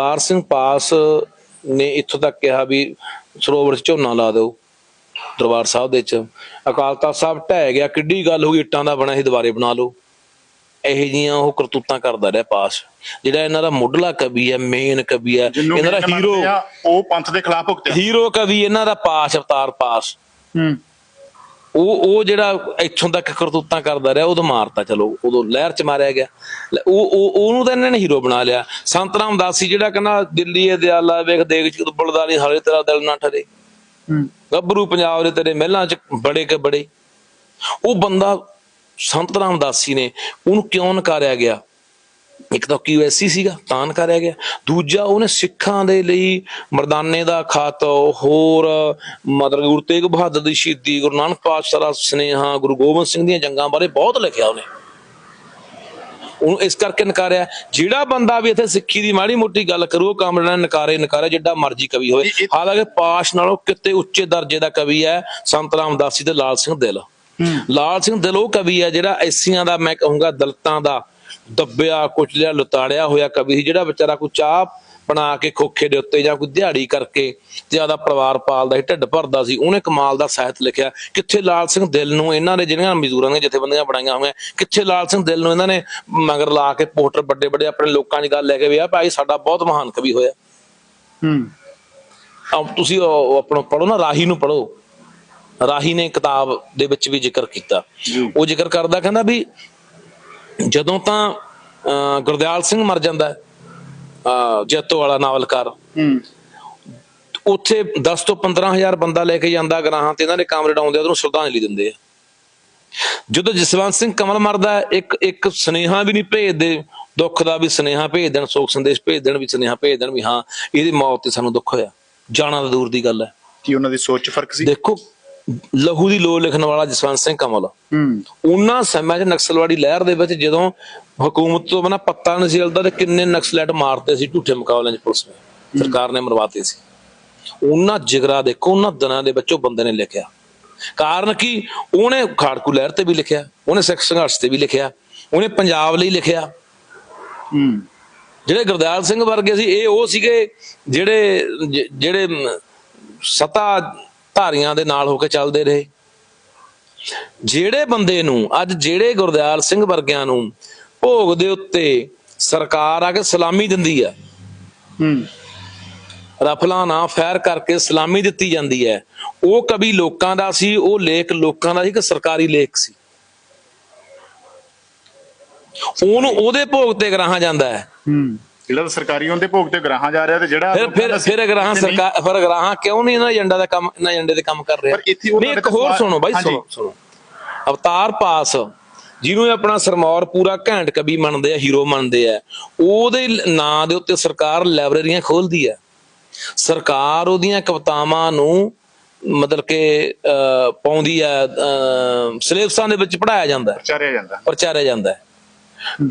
ਅਵਤਾਰ ਸਿੰਘ ਪਾਸ ਨੇ ਇੱਥੋਂ ਤੱਕ ਕਿਹਾ ਵੀ ਸਰੋਵਰ 'ਚ ਝੋਨਾ ਲਾ ਦਿਓ ਦਰਬਾਰ ਸਾਹਿਬ ਦੇ ਵਿੱਚ ਅਕਾਲ ਤਖਤ ਸਾਹਿਬ ਢਹਿ ਗਿਆ ਕਿੱਡੀ ਗੱਲ ਹੋ ਗਈ ਇੱਟਾਂ ਦਾ ਬਣਿਆ ਸੀ ਦੁਬਾਰੇ ਬਣਾ ਲਓ। ਇਹੋ ਜੀਆਂ ਉਹ ਕਰਤੂਤਾਂ ਕਰਦਾ ਰਿਹਾ ਪਾਸ। ਜਿਹੜਾ ਇਹਨਾਂ ਦਾ ਮੁੱਢਲਾ ਕਵੀ ਹੈ ਮੇਨ ਕਵੀ ਹੈ ਇਹਨਾਂ ਦਾ ਹੀਰੋ ਉਹ ਪੰਥ ਦੇ ਖਿਲਾਫ ਭੁਗਤਿਆ। ਹੀਰੋ ਕਵੀ ਇਹਨਾਂ ਦਾ ਪਾਸ ਅਵਤਾਰ ਪਾਸ। ਹੂੰ। ਉਹ ਉਹ ਜਿਹੜਾ ਇੱਥੋਂ ਤੱਕ ਕਰਤੂਤਾਂ ਕਰਦਾ ਰਿਹਾ ਉਦੋਂ ਮਾਰਤਾ ਚਲੋ ਉਦੋਂ ਲਹਿਰ ਚ ਮਾਰਿਆ ਗਿਆ। ਉਹ ਉਹ ਉਹਨੂੰ ਤਾਂ ਇਹਨਾਂ ਨੇ ਹੀਰੋ ਬਣਾ ਲਿਆ। ਸੰਤ ਰਾਮਦਾਸੀ ਜਿਹੜਾ ਕਹਿੰਦਾ ਦਿੱਲੀ ਇਹ ਦਿਆਲਾ ਵੇਖ ਦੇਖ ਚ ਬਲਦਾਰੀ ਹਾਲੇ ਤੇਰਾ ਦਿਲ ਨਾ ਠਰੇ। ਹੂੰ। ਗੱਭਰੂ ਪੰਜਾਬ ਦੇ ਤੇਰੇ ਮਹਿਲਾਂ ਚ ਬੜੇ ਕੇ ਬੜੇ। ਉਹ ਬੰਦਾ ਸੰਤ ਰਾਮਦਾਸੀ ਨੇ ਉਹਨੂੰ ਕਿਉਂ ਨਕਾਰਿਆ ਗਿਆ? ਇੱਕ ਤਾਂ ਕਿਊਐਸਸੀ ਸੀਗਾ ਤਾਂ ਨਕਾਰਿਆ ਗਿਆ। ਦੂਜਾ ਉਹਨੇ ਸਿੱਖਾਂ ਦੇ ਲਈ ਮਰਦਾਨੇ ਦਾ ਖਤ ਹੋਰ ਮਤਲਬ ਗੁਰੂ ਤੇਗ ਬਹਾਦਰ ਦੀ ਸ਼ਹੀਦੀ ਗੁਰੂ ਨਾਨਕ ਪਾਤਸ਼ਾਹ ਦਾ ਸਨੇਹਾ ਗੁਰੂ ਗੋਬਿੰਦ ਸਿੰਘ ਦੀਆਂ ਜੰਗਾਂ ਬਾਰੇ ਬਹੁਤ ਲਿਖਿਆ ਉਹਨੇ। ਉਹਨੂੰ ਇਸ ਕਰਕੇ ਨਕਾਰਿਆ ਜਿਹੜਾ ਬੰਦਾ ਵੀ ਇੱਥੇ ਸਿੱਖੀ ਦੀ ਮਾੜੀ ਮੋਟੀ ਗੱਲ ਕਰੂ ਉਹ ਕਾਮਰੇਡ ਨੇ ਨਕਾਰੇ ਨਕਾਰੇ ਜਿੱਡਾ ਮਰਜ਼ੀ ਕਵੀ ਹੋਵੇ। ਹਾਲਾਂਕਿ ਪਾਸ਼ ਨਾਲੋਂ ਕਿਤੇ ਉੱਚੇ ਦਰਜੇ ਦਾ ਕਵੀ ਹੈ ਸੰਤ ਰਾਮਦਾਸੀ ਤੇ ਲਾਲ ਸਿੰਘ ਦਿਲ। ਲਾਲ ਸਿੰਘ ਦਿਲ ਉਹ ਕਵੀ ਹੈ ਜਿਹੜਾ ਐਸੀਆਂ ਦਾ ਮੈਂ ਕਹੂੰਗਾ ਦਲਤਾਂ ਦਾ ਦੱਬਿਆ ਕੁਚਲਿਆ ਲੁਤਾੜਿਆ ਹੋਇਆ ਕਵੀ ਸੀ ਜਿਹੜਾ ਵਿਚਾਰਾ ਕੋਈ ਚਾਹ ਬਣਾ ਕੇ ਖੋਖੇ ਦੇ ਉੱਤੇ ਜਾਂ ਕੋਈ ਦਿਹਾੜੀ ਕਰਕੇ ਜ਼ਿਆਦਾ ਪਰਿਵਾਰ ਪਾਲਦਾ ਸੀ ਢਿੱਡ ਭਰਦਾ ਸੀ ਉਹਨੇ ਕਮਾਲ ਦਾ ਸਾਹਿਤ ਲਿਖਿਆ। ਕਿੱਥੇ ਲਾਲ ਸਿੰਘ ਦਿਲ ਨੂੰ ਇਹਨਾਂ ਨੇ ਜਿਹੜੀਆਂ ਮਜ਼ਦੂਰਾਂ ਦੀਆਂ ਜਥੇਬੰਦੀਆਂ ਬਣਾਈਆਂ ਹੋਈਆਂ ਕਿੱਥੇ ਲਾਲ ਸਿੰਘ ਦਿਲ ਨੂੰ ਇਹਨਾਂ ਨੇ ਮਗਰ ਲਾ ਕੇ ਪੋਸਟਰ ਵੱਡੇ ਵੱਡੇ ਆਪਣੇ ਲੋਕਾਂ 'ਚ ਗੱਲ ਲੈ ਕੇ ਵੀ ਆ ਭਾਈ ਸਾਡਾ ਬਹੁਤ ਮਹਾਨ ਕਵੀ ਹੋਇਆ। ਹੂੰ। ਆਹ ਤੁਸੀਂ ਆਪਣਾ ਪੜੋ ਨਾ ਰਾਹੀ ਨੂੰ ਪੜੋ ਰਾਹੀ ਨੇ ਕਿਤਾਬ ਦੇ ਵਿੱਚ ਵੀ ਜ਼ਿਕਰ ਕੀਤਾ। ਉਹ ਜ਼ਿਕਰ ਕਰਦਾ ਕਹਿੰਦਾ ਵੀ ਜਦੋਂ ਤਾਂ ਗੁਰਦਿਆਲ ਸਿੰਘ ਮਰ ਜਾਂਦਾ ਜੱਤੋ ਵਾਲਾ ਨਾਵਲਕਾਰ। ਹੂੰ। ਉੱਥੇ 10 ਤੋਂ 15000 ਬੰਦਾ ਲੈ ਕੇ ਜਾਂਦਾ ਗਰਾਹਾਂ ਤੇ ਇਹਨਾਂ ਦੇ ਕਾਮਰੇਡ ਆਉਂਦੇ ਉਹਨੂੰ ਸ਼ਰਧਾਂਜਲੀ ਦਿੰਦੇ ਆ। ਜਦੋਂ ਜਸਵੰਤ ਸਿੰਘ ਕਮਲ ਮਰਦਾ ਇੱਕ ਇੱਕ ਸੁਨੇਹਾ ਵੀ ਨਹੀਂ ਭੇਜਦੇ ਦੁੱਖ ਦਾ ਵੀ ਸੁਨੇਹਾ ਭੇਜ ਦੇਣ ਸੋਗ ਸੰਦੇਸ਼ ਭੇਜ ਦੇਣ ਵੀ ਸੁਨੇਹਾ ਭੇਜ ਦੇਣ ਵੀ ਹਾਂ ਇਹਦੀ ਮੌਤ ਤੇ ਸਾਨੂੰ ਦੁੱਖ ਹੋਇਆ। ਜਾਣਾ ਤਾਂ ਦੂਰ ਦੀ ਗੱਲ ਹੈ। ਕੀ ਉਹਨਾਂ ਦੀ ਸੋਚ 'ਚ ਫ਼ਰਕ ਸੀ? ਦੇਖੋ ਲਹੂ ਦੀ ਲੋ ਲਿਖਣ ਵਾਲਾ ਜਸਵੰਤ ਸਿੰਘ ਕਮਲ। ਹੂੰ। ਉਹਨਾਂ ਸਮੇਂ 'ਚ ਨਕਸਲਵਾੜੀ ਲਹਿਰ ਦੇ ਵਿੱਚ ਜਦੋਂ ਹਕੂਮਤ ਤੋਂ ਬਿਨਾਂ ਪੱਤਾ ਨਹੀਂ ਸੀ ਹਿਲਦਾ ਤੇ ਕਿੰਨੇ ਨਕਸਲੈਟ ਮਾਰਤੇ ਸੀ ਝੂਠੇ ਮੁਕਾਬਲਿਆਂ 'ਚ ਪੁਲਿਸ ਨੇ। ਸਰਕਾਰ ਨੇ ਮਰਵਾਤੇ ਸੀ। ਉਹਨਾਂ ਜਿਗਰਾ ਦੇਖੋ ਉਹਨਾਂ ਦਿਨਾਂ ਦੇ ਵਿੱਚ ਬੰਦੇ ਨੇ ਲਿਖਿਆ। ਕਾਰਨ ਕੀ? ਉਹਨੇ ਖਾੜਕੂ ਲਹਿਰ ਤੇ ਵੀ ਲਿਖਿਆ ਉਹਨੇ ਸਿੱਖ ਸੰਘਰਸ਼ ਤੇ ਵੀ ਲਿਖਿਆ ਉਹਨੇ ਪੰਜਾਬ ਲਈ ਲਿਖਿਆ। ਜਿਹੜੇ ਗੁਰਦਿਆਲ ਸਿੰਘ ਵਰਗੇ ਸੀ ਇਹ ਉਹ ਸੀਗੇ ਜਿਹੜੇ ਜਿਹੜੇ ਸਤਾ ਧਾਰੀਆਂ ਦੇ ਨਾਲ ਹੋ ਕੇ ਚੱਲਦੇ ਰਹੇ। ਜਿਹੜੇ ਬੰਦੇ ਨੂੰ ਅੱਜ ਜਿਹੜੇ ਗੁਰਦਿਆਲ ਸਿੰਘ ਵਰਗਿਆਂ ਨੂੰ ਭੋਗ ਦੇ ਉੱਤੇ ਸਰਕਾਰ ਆ ਕੇ ਸਲਾਮੀ ਦਿੰਦੀ ਆ ਹੂੰ। ਰਫਲਾ ਨਾ ਫੈਰ ਕਰਕੇ ਸਲਾਮੀ ਦਿੱਤੀ ਜਾਂਦੀ ਹੈ। ਉਹ ਕਵੀ ਲੋਕਾਂ ਦਾ ਸੀ ਉਹ ਲੇਖ ਲੋਕਾਂ ਦਾ ਸੀ ਕਿ ਸਰਕਾਰੀ ਲੇਖ ਸੀ। ਉਹਨੂੰ ਉਹਦੇ ਭੋਗ ਤੇ ਗਰਾਹਾਂ ਜਾਂਦਾ ਹੈ। ਹੂੰ। ਜਿਹੜਾ ਤਾਂ ਸਰਕਾਰੀ ਉਹਦੇ ਭੋਗ ਤੇ ਗਰਾਹਾਂ ਜਾ ਰਿਹਾ ਤੇ ਜਿਹੜਾ ਫਿਰ ਫਿਰ ਫਿਰ ਗਰਾਹਾਂ ਸਰਕਾਰ ਫਿਰ ਗਰਾਹਾਂ ਕਿਉਂ ਨਹੀਂ ਇਹਨਾਂ ਏਜੰਡਾ ਦਾ ਕੰਮ ਇਹਨਾਂ ਏਜੰਡੇ ਦੇ ਕੰਮ ਕਰ ਰਿਹਾ? ਨਹੀਂ ਇੱਕ ਹੋਰ ਸੁਣੋ ਬਾਈ। ਸੁਣੋ ਸੁਣੋ। ਅਵਤਾਰ ਪਾਸ ਜਿਹਨੂੰ ਆਪਣਾ ਸਰਮੌਰ ਪੂਰਾ ਘੈਂਟ ਕਵੀ ਮੰਨਦੇ ਆ ਹੀਰੋ ਮੰਨਦੇ ਆ ਉਹਦੇ ਨਾਂ ਦੇ ਉੱਤੇ ਸਰਕਾਰ ਲਾਇਬ੍ਰੇਰੀਆਂ ਖੋਲਦੀ ਆ। ਸਰਕਾਰ ਉਹਦੀਆਂ ਕਵਿਤਾਵਾਂ ਨੂੰ ਮਤਲਬ ਕਿ ਪਾਉਂਦੀ ਆ ਸਿਲੇਬਸਾਂ ਦੇ ਵਿੱਚ ਪੜਾਇਆ ਜਾਂਦਾ। ਹੈ ਵਿਚਾਰਿਆ ਜਾਂਦਾ। ਪ੍ਰਚਾਰਿਆ ਜਾਂਦਾ।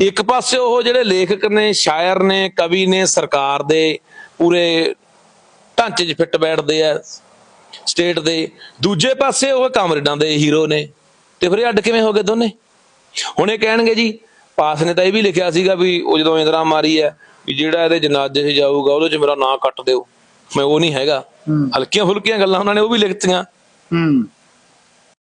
ਇੱਕ ਪਾਸੇ ਉਹ ਜਿਹੜੇ ਲੇਖਕ ਨੇ ਸ਼ਾਇਰ ਨੇ ਕਵੀ ਨੇ ਸਰਕਾਰ ਦੇ ਪੂਰੇ ਢਾਂਚੇ 'ਚ ਫਿੱਟ ਬੈਠਦੇ ਆ ਸਟੇਟ ਦੇ। ਦੂਜੇ ਪਾਸੇ ਉਹ ਕਾਮਰੇਡਾਂ ਦੇ ਹੀਰੋ ਨੇ। ਤੇ ਫਿਰ ਅੱਡ ਕਿਵੇਂ ਹੋ ਗਏ ਦੋਨੇ? ਹੁਣ ਇਹ ਕਹਿਣਗੇ ਜੀ ਪਾਸ ਨੇ ਤਾਂ ਇਹ ਵੀ ਲਿਖਿਆ ਸੀਗਾ ਵੀ ਉਹ ਜਦੋਂ ਇੰਦਰਾ ਮਾਰੀ ਹੈ ਵੀ ਜਿਹੜਾ ਇਹਦੇ ਜਨਾਜ਼ੇ 'ਚ ਜਾਊਗਾ ਉਹਦੇ 'ਚ ਮੇਰਾ ਨਾਂ ਕੱਟ ਦਿਓ। ਮੈਂ ਉਹ ਨਹੀਂ ਹੈਗਾ। ਹਲਕੀਆਂ ਫੁਲਕੀਆਂ ਗੱਲਾਂ ਉਹਨਾਂ ਨੇ ਉਹ ਵੀ ਲਿਖਤੀਆਂ। ਹੂੰ।